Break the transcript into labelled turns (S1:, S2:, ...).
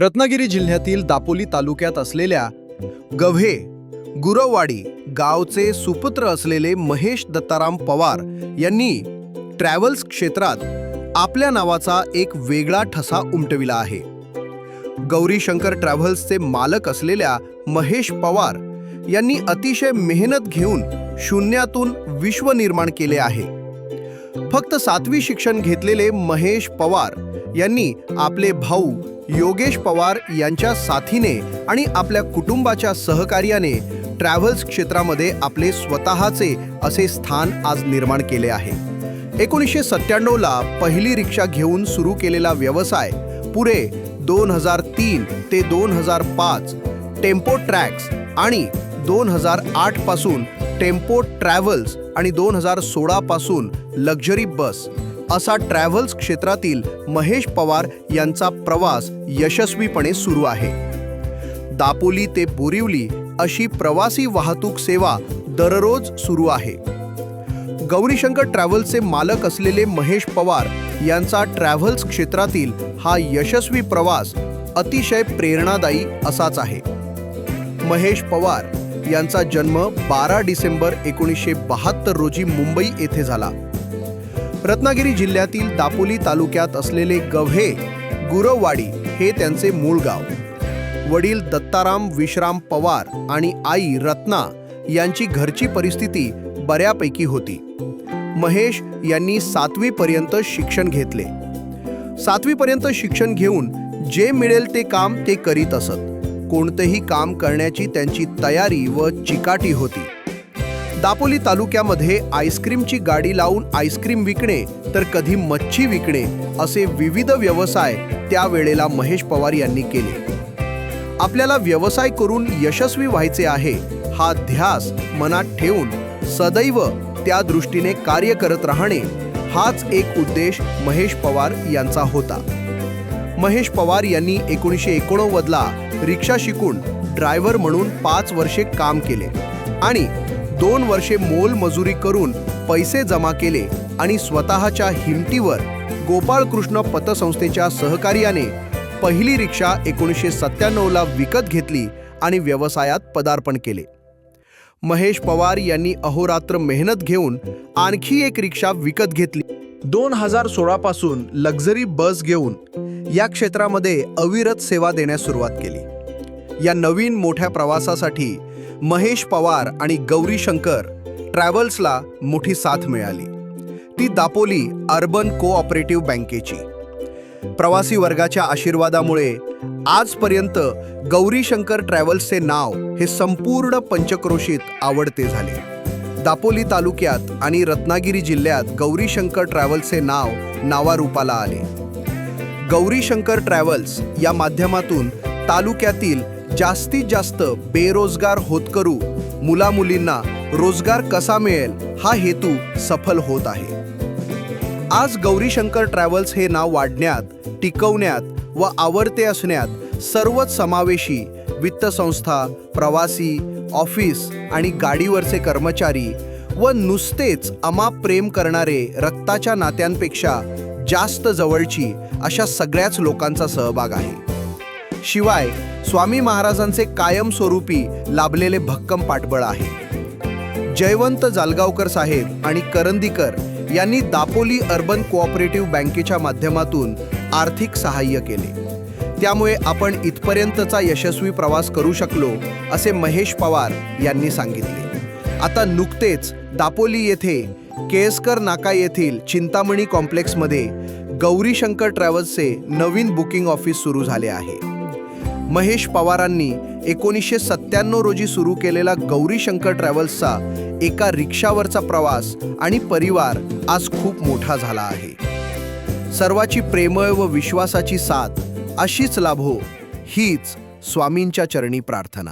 S1: रत्नागिरी जिल्ह्यातील दापोली तालुक्यात असलेल्या गव्हे गुरववाडी गावचे सुपुत्र असलेले महेश दत्ताराम पवार यांनी ट्रॅव्हल्स क्षेत्रात आपल्या नावाचा एक वेगळा ठसा उमटविला आहे. गौरी शंकर ट्रॅव्हल्सचे मालक असलेल्या महेश पवार यांनी अतिशय मेहनत घेऊन शून्यातून विश्व निर्माण केले आहे. फक्त सातवी शिक्षण घेतलेले महेश पवार यांनी आपले भाऊ योगेश पवार यांच्या साथीने आणि आपल्या कुटुंबाच्या सहकार्याने ट्रॅव्हल्स क्षेत्रामध्ये आपले स्वतःचे असे स्थान आज निर्माण केले आहे. एकोणीसशे सत्त्याण्णवला पहिली रिक्षा घेऊन सुरू केलेला व्यवसाय पुरे दोन हजार तीन ते दोन हजार पाच टेम्पो ट्रॅक्स आणि दोन हजार आठपासून टेम्पो ट्रॅव्हल्स आणि दोन हजार सोळापासून लक्झरी बस असा ट्रॅव्हल्स क्षेत्रातील महेश पवार यांचा प्रवास यशस्वीपणे सुरू आहे. दापोली ते बोरिवली अशी प्रवासी वाहतूक सेवा दररोज सुरू आहे. गौरीशंकर ट्रॅव्हल्सचे मालक असलेले महेश पवार यांचा ट्रॅव्हल्स क्षेत्रातील हा यशस्वी प्रवास अतिशय प्रेरणादायी असाच आहे. महेश पवार यांचा जन्म बारा डिसेंबर एकोणीसशे बहात्तर रोजी मुंबई येथे झाला. रत्नागिरी जिल्ह्यातील दापोली तालुक्यात असलेले गव्हे गुरववाडी हे त्यांचे मूळ गाव. वडील दत्ताराम विश्राम पवार आणि आई रत्ना यांची घरची परिस्थिती बऱ्यापैकी होती. महेश यांनी सातवीपर्यंत शिक्षण घेतले. सातवीपर्यंत शिक्षण घेऊन जे मिळेल ते काम ते करीत असत. कोणतेही काम करण्याची त्यांची तयारी व चिकाटी होती. दापोली तालुक्यामध्ये आईस्क्रीमची गाडी लावून आईस्क्रीम विकणे तर कधी मच्छी विकणे असे विविध व्यवसाय त्यावेळेला महेश पवार यांनी केले. आपल्याला व्यवसाय करून यशस्वी व्हायचे आहे हा ध्यास मनात ठेवून सदैव त्या दृष्टीने कार्य करत राहणे हाच एक उद्देश महेश पवार यांचा होता. महेश पवार यांनी एकोणीसशे एकोणनव्वदला रिक्षा शिकून ड्रायव्हर म्हणून पाच वर्षे काम केले आणि दोन वर्षे मोलमजुरी करून पैसे जमा केले आणि स्वतःच्या हिमतीवर गोपाळकृष्ण पतसंस्थेच्या सहकार्याने पहिली रिक्षा एकोणीसशे सत्त्याण्णवला विकत घेतली आणि व्यवसायात पदार्पण केले. महेश पवार यांनी अहोरात्र मेहनत घेऊन आणखी एक रिक्षा विकत घेतली. दोन हजार सोळापासून लक्झरी बस घेऊन या क्षेत्रामध्ये अविरत सेवा देण्यास सुरुवात केली. या नवीन मोठ्या प्रवासासाठी महेश पवार आणि गौरी शंकर ट्रॅव्हल्सला मोठी साथ मिळाली. ती दापोली अर्बन कोऑपरेटिव्ह बँकेची. प्रवासी वर्गाच्या आशीर्वादामुळे आजपर्यंत गौरी शंकर ट्रॅव्हल्सचे नाव हे संपूर्ण पंचक्रोशीत आवडते झाले. दापोली तालुक्यात आणि रत्नागिरी जिल्ह्यात गौरी शंकर ट्रॅव्हल्सचे नाव नावारूपाला आले. गौरी शंकर ट्रॅव्हल्स या माध्यमातून तालुक्यातील जास्तीत जास्त बेरोजगार होतकरू मुलामुलींना रोजगार कसा मिळेल हा हेतू सफल होत आहे. आज गौरीशंकर ट्रॅव्हल्स हे नाव वाढण्यात टिकवण्यात व आवडते असण्यात सर्वच समावेशी वित्तसंस्था प्रवासी ऑफिस आणि गाडीवरचे कर्मचारी व नुसतेच अमाप प्रेम करणारे रक्ताच्या नात्यांपेक्षा जास्त जवळची अशा सगळ्याच लोकांचा सहभाग आहे. शिवाय स्वामी महाराजांचे कायमस्वरूपी लाभलेले भक्कम पाठबळ आहे. जयवंत जालगावकर साहेब आणि करंदीकर यांनी दापोली अर्बन कोऑपरेटिव्ह बँकेच्या माध्यमातून आर्थिक सहाय्य केले. त्यामुळे आपण इथपर्यंतचा यशस्वी प्रवास करू शकलो असे महेश पवार यांनी सांगितले. आता नुकतेच दापोली येथे केसकर नाका येथील चिंतामणी कॉम्प्लेक्समध्ये गौरीशंकर ट्रॅव्हल्सचे नवीन बुकिंग ऑफिस सुरू झाले आहे. महेश पवारांनी एकोणीसशे सत्त्याण्णव रोजी सुरू केलेला गौरी शंकर ट्रॅव्हल्सचा एका रिक्षावरचा प्रवास आणि परिवार आज खूप मोठा झाला आहे. सर्वाची प्रेमळ व विश्वासाची साथ अशीच लाभो हीच स्वामींच्या चरणी प्रार्थना.